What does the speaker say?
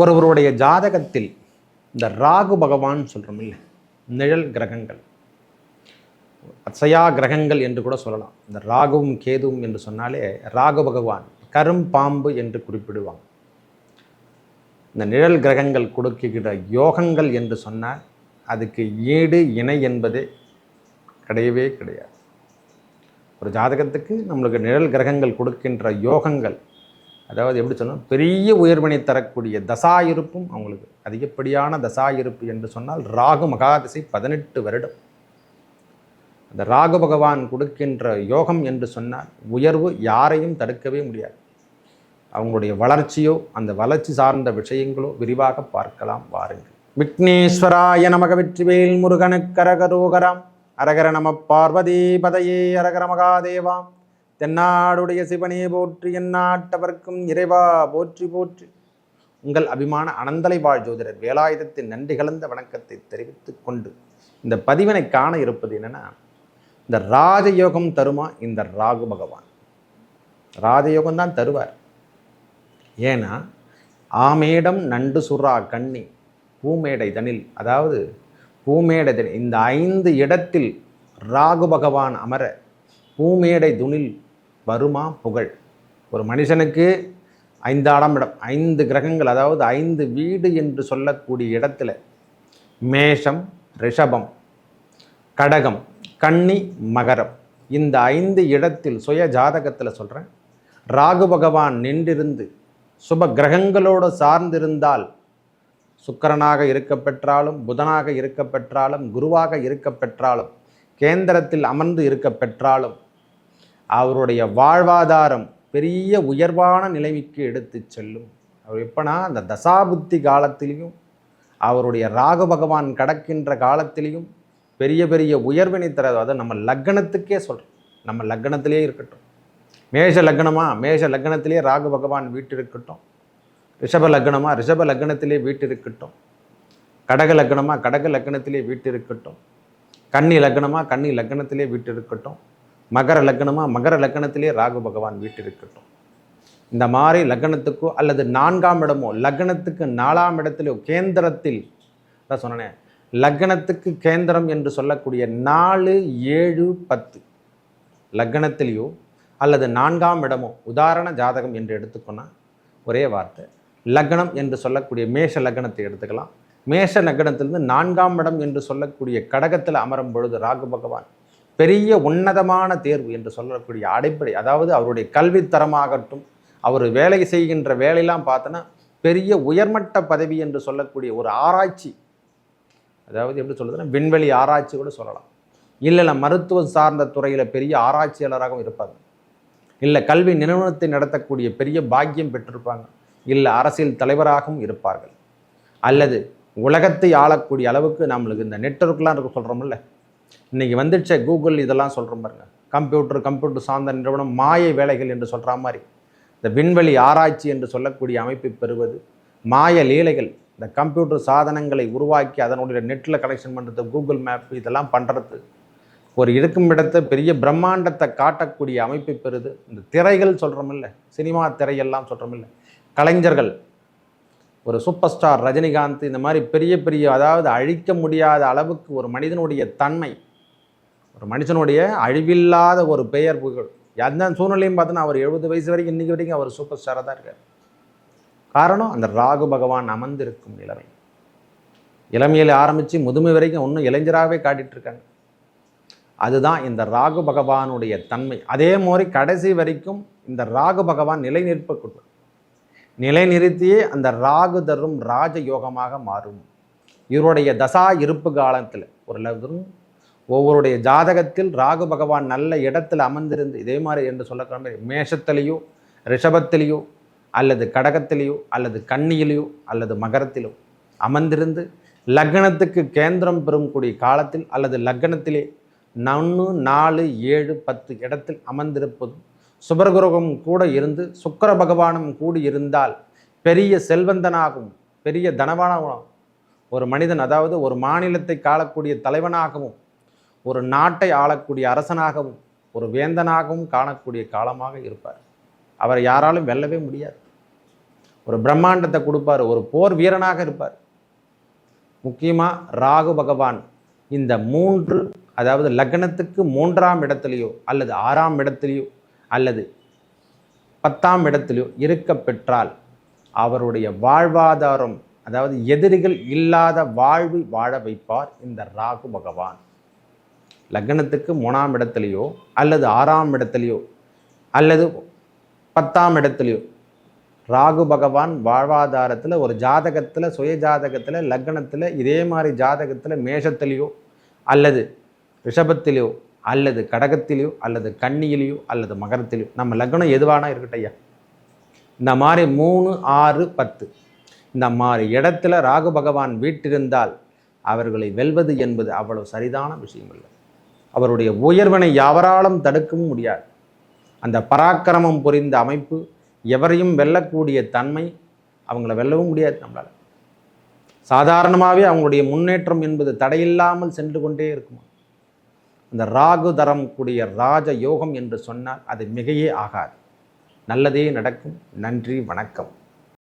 ஒருவருடைய ஜாதகத்தில் இந்த ராகு பகவான் சொல்கிறோம் இல்லை நிழல் கிரகங்கள். அசையா கிரகங்கள் என்று கூட சொல்லலாம். இந்த ராகுவும் கேதுவும் என்று சொன்னாலே ராகு பகவான் கரும் பாம்பு என்று குறிப்பிடுவாங்க. இந்த நிழல் கிரகங்கள் கொடுக்குகிற யோகங்கள் என்று சொன்னால் அதுக்கு ஈடு இணை என்பதே கிடையவே கிடையாது. ஒரு ஜாதகத்துக்கு நம்மளுக்கு நிழல் கிரகங்கள் கொடுக்கின்ற யோகங்கள் அதாவது எப்படி சொன்னால் பெரிய உயர்வினை தரக்கூடிய தசா இருப்பும் அவங்களுக்கு. அதிகப்படியான தசா இருப்பு என்று சொன்னால் ராகு மகாதசை பதினெட்டு வருடம். அந்த ராகு பகவான் கொடுக்கின்ற யோகம் என்று சொன்னால் உயர்வு யாரையும் தடுக்கவே முடியாது. அவங்களுடைய வளர்ச்சியோ அந்த வளர்ச்சி சார்ந்த விஷயங்களோ விரிவாக பார்க்கலாம் வாருங்கள். விக்னேஸ்வராய நமக வெற்றிவேல் முருகனுக்கரகரோகராம் அரகர நம பார்வதி பதையே அரகர மகாதேவாம். தென்னாடுடைய சிவனே போற்றி எந்நாட்டவர்க்கும் இறைவா போற்றி போற்றி. உங்கள் அபிமான அனந்தலை வாழ் ஜோதிடர் வேலாயுதத்தின் நன்றி கலந்த வணக்கத்தை தெரிவித்து கொண்டு இந்த பதிவினை காண இருப்பது என்னென்னா இந்த ராஜயோகம் தருமா இந்த ராகு பகவான்? ராஜயோகம் தான் தருவார். ஏன்னா ஆமேடம் நண்டு சுறா கண்ணி பூமேடை தனில் அதாவது பூமேடை தனில் இந்த ஐந்து இடத்தில் ராகு பகவான் அமர பூமேடை துணில் வருமா? புகழ். ஒரு மனுஷனுக்கு ஐந்தாடம் இடம் ஐந்து கிரகங்கள் அதாவது ஐந்து வீடு என்று சொல்லக்கூடிய இடத்துல மேஷம் ரிஷபம் கடகம் கன்னி மகரம். இந்த ஐந்து இடத்தில் சுய ஜாதகத்தில் சொல்கிறேன் ராகு பகவான் நின்றிருந்து சுப கிரகங்களோடு சார்ந்திருந்தால் சுக்கரனாக இருக்க பெற்றாலும் புதனாக இருக்க பெற்றாலும் குருவாக இருக்க பெற்றாலும் கேந்திரத்தில் அமர்ந்து இருக்க பெற்றாலும் அவருடைய வாழ்வாதாரம் பெரிய உயர்வான நிலைமைக்கு எடுத்து செல்லும். அவர் எப்பனா அந்த தசாபுத்தி காலத்திலையும் அவருடைய ராகு பகவான் கடக்கின்ற காலத்திலையும் பெரிய பெரிய உயர்வினை தராது. அதாவது நம்ம லக்னத்துக்கே சொல்கிறோம் நம்ம லக்னத்திலே இருக்கட்டும். மேஷ லக்னமா மேஷ லக்னத்திலே ராகு பகவான் வீட்டு இருக்கட்டும் ரிஷப லக்னமா ரிஷப லக்னத்திலே வீட்டிருக்கட்டும். கடக லக்னமா கடக லக்னத்திலே வீட்டு இருக்கட்டும் கன்னி லக்னமா கன்னி லக்னத்திலே வீட்டு இருக்கட்டும் மகர லக்னமாக மகர லக்னத்திலே ராகு பகவான் வீட்டிருக்கட்டும். இந்த மாதிரி லக்னத்துக்கோ அல்லது நான்காம் இடமோ லக்னத்துக்கு நாலாம் இடத்திலோ கேந்திரத்தில் தான் சொன்னேன் லக்னத்துக்கு கேந்திரம் என்று சொல்லக்கூடிய நாலு ஏழு பத்து லக்னத்திலேயோ அல்லது நான்காம் இடமோ உதாரண ஜாதகம் என்று எடுத்துக்கோனா ஒரே வார்த்தை. லக்னம் என்று சொல்லக்கூடிய மேஷ லக்னத்தை எடுத்துக்கலாம். மேஷ லக்னத்திலிருந்து நான்காம் இடம் என்று சொல்லக்கூடிய கடகத்தில் அமரும் பொழுது ராகு பகவான் பெரிய உன்னதமான தேர்வு என்று சொல்லக்கூடிய அடிப்படை அதாவது அவருடைய கல்வித்தரமாகட்டும் அவர் வேலை செய்கின்ற வேலையெல்லாம் பார்த்தோன்னா பெரிய உயர்மட்ட பதவி என்று சொல்லக்கூடிய ஒரு ஆராய்ச்சி. அதாவது எப்படி சொல்லுதுன்னா விண்வெளி ஆராய்ச்சி கூட சொல்லலாம். இல்லைன்னா மருத்துவம் சார்ந்த துறையில் பெரிய ஆராய்ச்சியாளராகவும் இருப்பாங்க. இல்லை கல்வி நிறுவனத்தை நடத்தக்கூடிய பெரிய பாக்கியம் பெற்றிருப்பாங்க. இல்லை அரசியல் தலைவராகவும் இருப்பார்கள். அல்லது உலகத்தை ஆளக்கூடிய அளவுக்கு நம்மளுக்கு இந்த நெட்ஒர்க்லாம் இருக்க சொல்கிறோம்ல இன்றைக்கி வந்துடுச்ச கூகுள் இதெல்லாம் சொல்கிறோம் பாருங்க. கம்ப்யூட்டர் கம்ப்யூட்டர் சார்ந்த நிறுவனம் மாய வேலைகள் என்று சொல்கிற மாதிரி. இந்த விண்வெளி ஆராய்ச்சி என்று சொல்லக்கூடிய அமைப்பை பெறுவது. மாய லீலைகள் இந்த கம்ப்யூட்டர் சாதனங்களை உருவாக்கி அதனுடைய நெட்டில் கனெக்ஷன் பண்ணுறது கூகுள் மேப் இதெல்லாம் பண்ணுறது ஒரு இருக்கும் இடத்தை பெரிய பிரம்மாண்டத்தை காட்டக்கூடிய அமைப்பை பெறுது. இந்த திரைகள் சொல்கிறோமில்ல சினிமா திரையெல்லாம் சொல்கிறோமில்ல கலைஞர்கள் ஒரு சூப்பர் ஸ்டார் ரஜினிகாந்த் இந்த மாதிரி பெரிய பெரிய அதாவது அழிக்க முடியாத அளவுக்கு ஒரு மனிதனுடைய தன்மை ஒரு மனுஷனுடைய அழிவில்லாத ஒரு பெயர் புகழ். எந்த சூழ்நிலையும் பார்த்தோன்னா அவர் எழுபது வயசு வரைக்கும் இன்றைக்கி வரைக்கும் அவர் சூப்பர் ஸ்டாராக தான் இருக்கார். காரணம் அந்த ராகு பகவான் அமர்ந்திருக்கும் நிலைமை. இளமையில் ஆரம்பித்து முதுமை வரைக்கும் இன்னும் இளைஞராகவே காட்டிகிட்ருக்காங்க அதுதான் இந்த ராகு பகவானுடைய தன்மை. அதே மாதிரி கடைசி வரைக்கும் இந்த ராகு பகவான் நிலை நிற்பக்கூடும் நிலை நிறுத்தியே அந்த ராகு தரும் ராஜ யோகமாக மாறும். இவருடைய தசா இருப்பு காலத்தில் ஒரு லெவலும் ஒவ்வொருடைய ஜாதகத்தில் ராகு பகவான் நல்ல இடத்தில் அமர்ந்திருந்து இதே மாதிரி என்று சொல்லக்கிற மேஷத்திலேயோ ரிஷபத்திலேயோ அல்லது கடகத்திலேயோ அல்லது கண்ணியிலேயோ அல்லது மகரத்திலோ அமர்ந்திருந்து லக்னத்துக்கு கேந்திரம் பெறக்கூடிய காலத்தில் அல்லது லக்னத்திலே நன்னு நாலு ஏழு பத்து இடத்தில் அமர்ந்திருப்பதும் சுபரகுரகம் கூட இருந்து சுக்கர பகவானும் கூடி இருந்தால் பெரிய செல்வந்தனாகவும் பெரிய தனவானாகவும் ஒரு மனிதன் அதாவது ஒரு மாநிலத்தை காலக்கூடிய தலைவனாகவும் ஒரு நாட்டை ஆளக்கூடிய அரசனாகவும் ஒரு வேந்தனாகவும் காணக்கூடிய காலமாக இருப்பார். அவரை யாராலும் வெல்லவே முடியாது. ஒரு பிரம்மாண்டத்தை கொடுப்பார் ஒரு போர் வீரனாக இருப்பார். முக்கியமாக ராகு பகவான் இந்த மூன்று அதாவது லக்னத்துக்கு மூன்றாம் இடத்துலையோ அல்லது ஆறாம் இடத்துலையோ அல்லது பத்தாம் இடத்திலோ இருக்க பெற்றால் அவருடைய வாழ்வாதாரம் அதாவது எதிரிகள் இல்லாத வாழ்வை வாழ வைப்பார் இந்த ராகு பகவான். லக்னத்துக்கு மூணாம் இடத்துலையோ அல்லது ஆறாம் இடத்துலையோ அல்லது பத்தாம் இடத்துலையோ. ராகு பகவான் வாழ்வாதாரத்தில் ஒரு ஜாதகத்தில் சுய ஜாதகத்தில் லக்னத்தில் இதே மாதிரி ஜாதகத்தில் மேஷத்துலேயோ அல்லது ரிஷபத்திலேயோ அல்லது கடகத்திலேயோ அல்லது கன்னியிலையோ அல்லது மகரத்திலேயோ. நம்ம லக்னம் எதுவானா இருக்கட்டையா இந்த மாதிரி மூணு ஆறு பத்து. இந்த மாதிரி இடத்துல ராகு பகவான் வீட்டிருந்தால் அவர்களை வெல்வது என்பது அவ்வளவு சரிதான விஷயம் இல்லை. அவருடைய உயர்வினை யாவராலும் தடுக்கவும் முடியாது. அந்த பராக்கிரமம் புரிந்த அமைப்பு எவரையும் வெல்லக்கூடிய தன்மை அவங்கள வெல்லவும் முடியாது நம்மளால். சாதாரணமாகவே அவங்களுடைய முன்னேற்றம் என்பது தடையில்லாமல் சென்று கொண்டே இருக்குமா? அந்த ராகு தரம் கூடிய ராஜ யோகம் என்று சொன்னால் அது மிகையே ஆகாது. நல்லதே நடக்கும். நன்றி வணக்கம்.